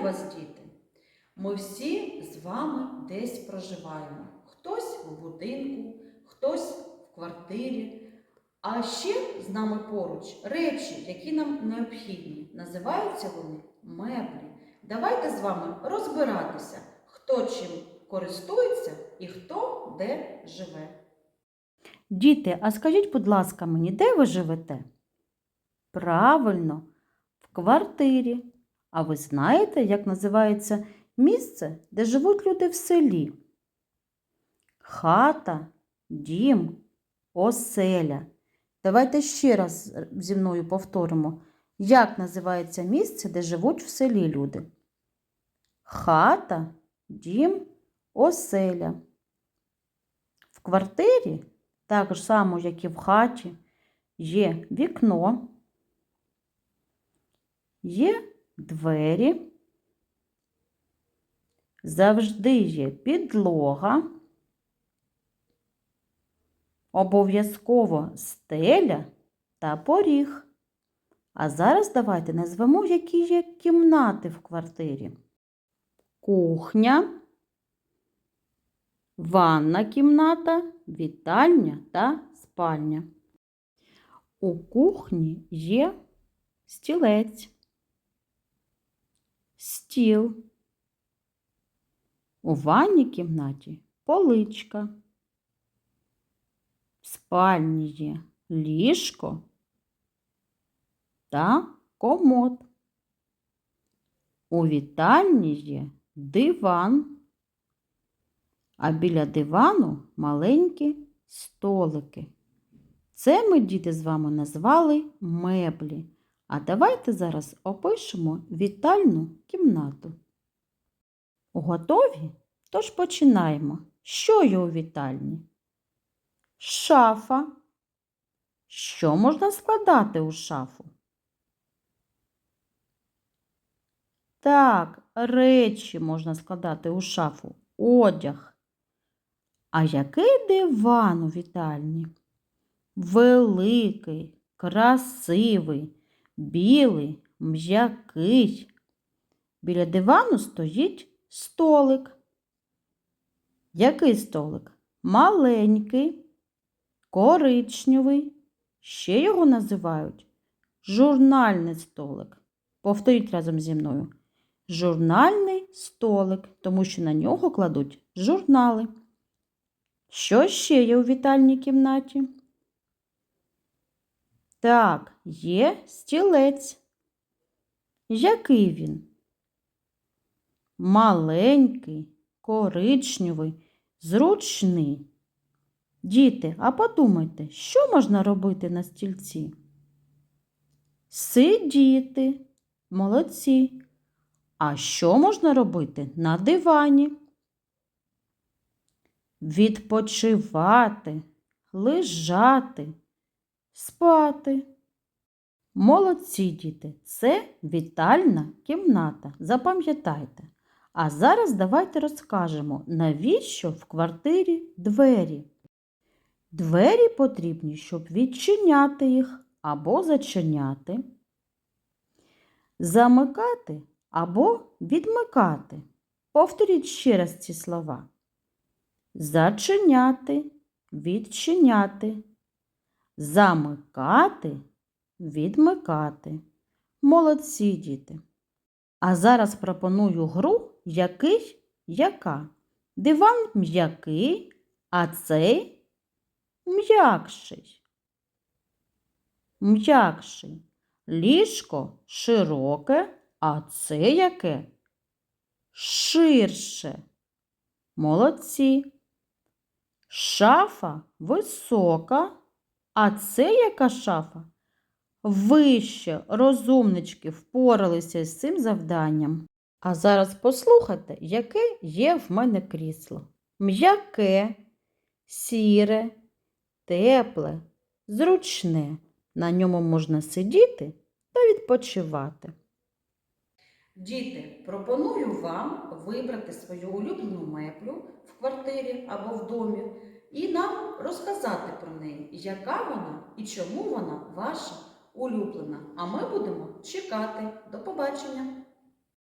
вас, діти! Ми всі з вами десь проживаємо. Хтось в будинку, хтось в квартирі. А ще з нами поруч речі, які нам необхідні. Називаються вони меблі. Давайте з вами розбиратися, хто чим користується і хто де живе. Діти, а скажіть, будь ласка, мені, де ви живете? Правильно, в квартирі. А ви знаєте, як називається місце, де живуть люди в селі? Хата, дім, оселя. Давайте ще раз зі мною повторимо, як називається місце, де живуть в селі люди. Хата, дім, оселя. В квартирі, так само, як і в хаті, є вікно, є двері, завжди є підлога, обов'язково стеля та поріг. А зараз давайте назвемо, які є кімнати в квартирі. Кухня, ванна кімната, вітальня та спальня. У кухні є стілець, стіл. У ванній кімнаті поличка. В спальні є ліжко та комод. У вітальні є диван, а біля дивану маленькі столики. Це ми, діти, з вами назвали меблі. А давайте зараз опишемо вітальну кімнату. Готові? Тож починаємо. Що є у вітальні? Шафа. Що можна складати у шафу? Так, речі можна складати у шафу, одяг. А який диван у вітальні? Великий, красивий, білий, м'який. Біля дивану стоїть столик. Який столик? Маленький, коричневий. Ще його називають журнальний столик. Повторіть разом зі мною. Журнальний столик, тому що на нього кладуть журнали. Що ще є у вітальній кімнаті? Так, є стілець. Який він? Маленький, коричневий, зручний. Діти, а подумайте, що можна робити на стільці? Сидіти. Молодці. А що можна робити на дивані? Відпочивати, лежати, спати. Молодці діти, це вітальна кімната. Запам'ятайте. А зараз давайте розкажемо, навіщо в квартирі двері. Двері потрібні, щоб відчиняти їх або зачиняти, замикати або відмикати. Повторіть ще раз ці слова. Зачиняти, відчиняти, замикати, відмикати. Молодці діти. А зараз пропоную гру який яка. Диван м'який, а цей м'якший. М'якший. Ліжко широке, а це яке? Ширше. Молодці. Шафа висока, а це яка шафа? Вище розумнички впоралися з цим завданням. А зараз послухайте, яке є в мене крісло. М'яке, сіре, тепле, зручне. На ньому можна сидіти та відпочивати. Діти, пропоную вам вибрати свою улюблену меблю в квартирі або в домі розказати про неї, яка вона і чому вона ваша улюблена. А ми будемо чекати. До побачення!